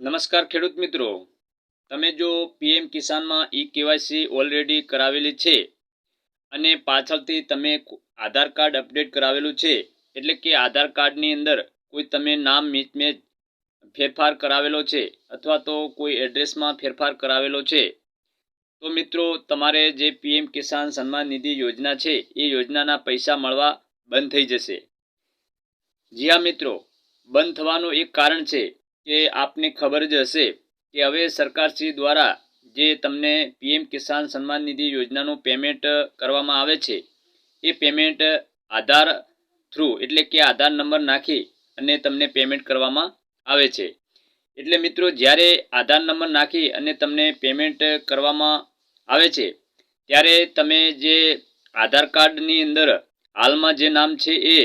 નમસ્કાર ખેડૂત મિત્રો. તમે જો પીએમ કિસાનમાં ઈ કેવાયસી ઓલરેડી કરાવેલી છે અને પાછળથી તમે આધાર કાર્ડ અપડેટ કરાવેલું છે, એટલે કે આધાર કાર્ડની અંદર કોઈ તમે નામ મિસમેચ ફેરફાર કરાવેલો છે અથવા તો કોઈ એડ્રેસમાં ફેરફાર કરાવેલો છે, તો મિત્રો તમારે જે પીએમ કિસાન સન્માન નિધિ યોજના છે, એ યોજનાના પૈસા મળવા બંધ થઈ જશે. જી હા મિત્રો, બંધ થવાનું એક કારણ છે કે આપને ખબર જ હશે કે હવે સરકારશ્રી દ્વારા જે તમને પીએમ કિસાન સન્માન નિધિ યોજનાનું પેમેન્ટ કરવામાં આવે છે, એ પેમેન્ટ આધાર થ્રુ એટલે કે આધાર નંબર નાખી અને તમને પેમેન્ટ કરવામાં આવે છે. એટલે મિત્રો, જ્યારે આધાર નંબર નાખી અને તમને પેમેન્ટ કરવામાં આવે છે, ત્યારે તમે જે આધાર કાર્ડની અંદર હાલમાં જે નામ છે એ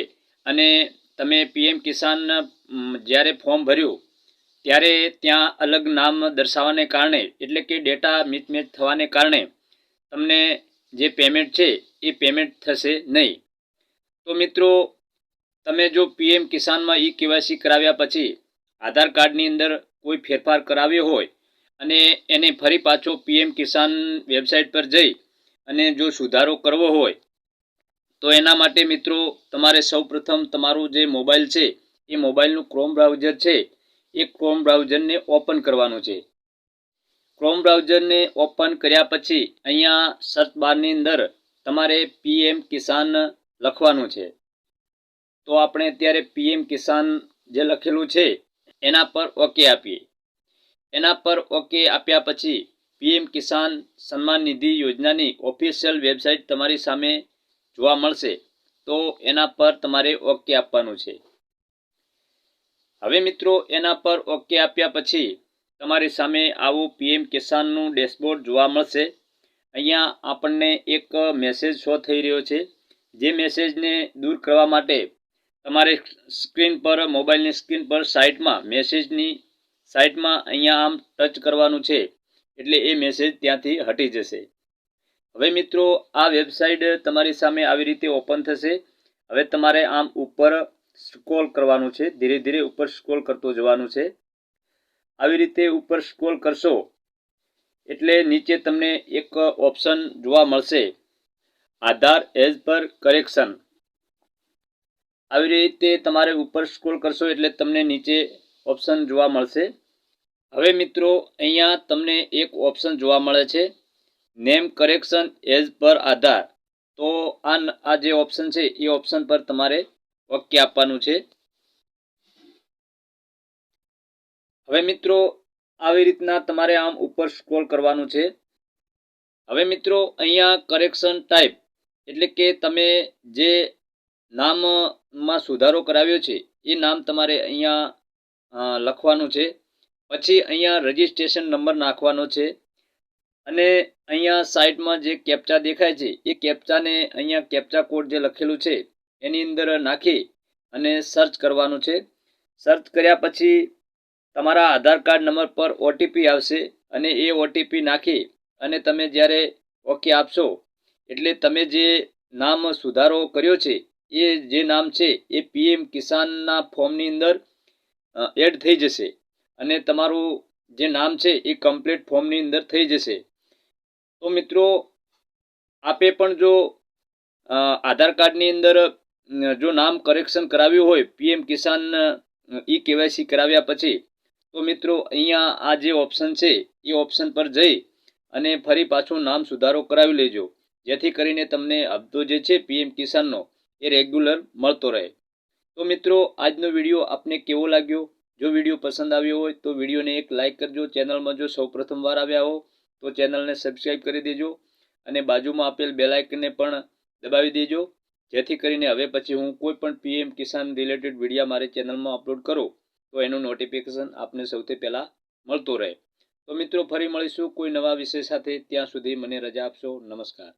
અને તમે પીએમ કિસાન, જ્યારે ફોર્મ ભર્યું ત્યારે ત્યાં અલગ નામ દર્શાવવાને કારણે, એટલે કે ડેટા મિસમેચ થવાને કારણે તમને જે પેમેન્ટ છે, એ પેમેન્ટ થશે નહીં. તો મિત્રો, તમે જો પીએમ કિસાનમાં ઈ કેવાયસી કરાવ્યા પછી આધાર કાર્ડની અંદર કોઈ ફેરફાર કરાવ્યો હોય અને એને ફરી પાછો પીએમ કિસાન વેબસાઇટ પર જઈ અને જો સુધારો કરવો હોય, તો એના માટે મિત્રો તમારે સૌપ્રથમ તમારું જે મોબાઈલ છે, એ મોબાઈલનું ક્રોમ બ્રાઉઝર છે એ ક્રોમ બ્રાઉઝરને ઓપન કરવાનું છે. ક્રોમ બ્રાઉઝરને ઓપન કર્યા પછી અહીંયા સર્ચ બારની અંદર તમારે પીએમ કિસાન લખવાનું છે. તો આપણે અત્યારે પીએમ કિસાન જે લખેલું છે, એના પર ઓકે આપીએ. એના પર ઓકે આપ્યા પછી પીએમ કિસાન સન્માન નિધિ યોજનાની ઓફિશિયલ વેબસાઇટ તમારી સામે જોવા મળશે. તો એના પર તમારે ઓકે આપવાનું છે. હવે મિત્રો, એના પર ઓકે આપ્યા પછી તમારી સામે આવું પીએમ કિસાનનું ડેશબોર્ડ જોવા મળશે. અહીંયા આપણને એક મેસેજ શો થઈ રહ્યો છે. જે મેસેજને દૂર કરવા માટે તમારે સ્ક્રીન પર, મોબાઈલની સ્ક્રીન પર સાઇટમાં મેસેજની સાઇટમાં અહીંયા આમ ટચ કરવાનું છે. એટલે એ મેસેજ ત્યાંથી હટી જશે. હવે મિત્રો, આ વેબસાઇટ તમારી સામે આવી રીતે ઓપન થશે. હવે તમારે આમ ઉપર સ્ક્રોલ કરવાનું છે, ધીરે ધીરે ઉપર સ્ક્રોલ કરતો જવાનું છે. આવી રીતે ઉપર સ્ક્રોલ કરશો, એટલે નીચે તમને એક ઓપ્શન જોવા મળશે, આધાર એઝ પર કરેક્શન. આવી રીતે તમારે ઉપર સ્ક્રોલ કરશો એટલે તમને નીચે ઓપ્શન જોવા મળશે. હવે મિત્રો, અહીંયા તમને એક ઓપ્શન જોવા મળે છે, નેમ, કરેક્શન એઝ પર આધાર. તો આ જે ઓપ્શન છે, એ ઓપ્શન પર તમારે ઓકે આપવાનું છે. હવે મિત્રો, આવી રીતના તમારે આમ ઉપર સ્ક્રોલ કરવાનું છે. હવે મિત્રો, અહીંયા કરેક્શન ટાઈપ એટલે કે તમે જે નામમાં સુધારો કરાવ્યો છે, એ નામ તમારે અહીંયા લખવાનું છે. પછી અહીંયા રજિસ્ટ્રેશન નંબર નાખવાનો છે. અને અહીંયા સાઈડમાં જે કેપ્ચા દેખાય છે, એ કેપ્ચાને અહીંયા કેપ્ચા કોડ જે લખેલું છે એની અંદર નાખી અને સર્ચ કરવાનું છે. સર્ચ કર્યા પછી તમારા આધાર કાર્ડ નંબર પર ઓટીપી આવશે અને એ ઓટીપી નાખી અને તમે જ્યારે ઓકે આપશો, એટલે તમે જે નામ સુધારો કર્યો છે, એ જે નામ છે, એ પીએમ કિસાનના ફોર્મની અંદર એડ થઈ જશે. અને તમારું જે નામ છે, એ કમ્પ્લીટ ફોર્મની અંદર થઈ જશે. તો મિત્રો, આપે પણ જો આધાર કાર્ડની અંદર જો નામ કરેક્શન કરાવ્યું હોય પીએમ કિસાન ઈ કેવાયસી કરાવ્યા પછી, તો મિત્રો, અહીંયા આ જે ઓપ્શન છે, એ ઓપ્શન પર જઈ અને ફરી પાછું નામ સુધારો કરાવી લેજો. જેથી કરીને તમને હપ્તો જે છે પીએમ કિસાનનો એ રેગ્યુલર મળતો રહે. તો મિત્રો, આજનો વીડિયો આપને કેવો લાગ્યો? જો વીડિયો પસંદ આવ્યો હોય, તો વિડીયોને એક લાઇક કરજો. ચેનલમાં જો સૌ પ્રથમવાર આવ્યા હો, તો ચેનલને સબસ્ક્રાઈબ કરી દેજો અને બાજુમાં આપેલ બેલાઇકનને પણ દબાવી દેજો. જેથી કરીને હવે પછી હું કોઈ પણ પીએમ કિસાન રિલેટેડ વિડીયા મારી ચેનલમાં અપલોડ કરું, તો એનું નોટિફિકેશન આપને સૌથી પહેલાં મળતું રહે. તો મિત્રો, ફરી મળીશું કોઈ નવા વિષય સાથે. ત્યાં સુધી મને રજા આપશો. નમસ્કાર.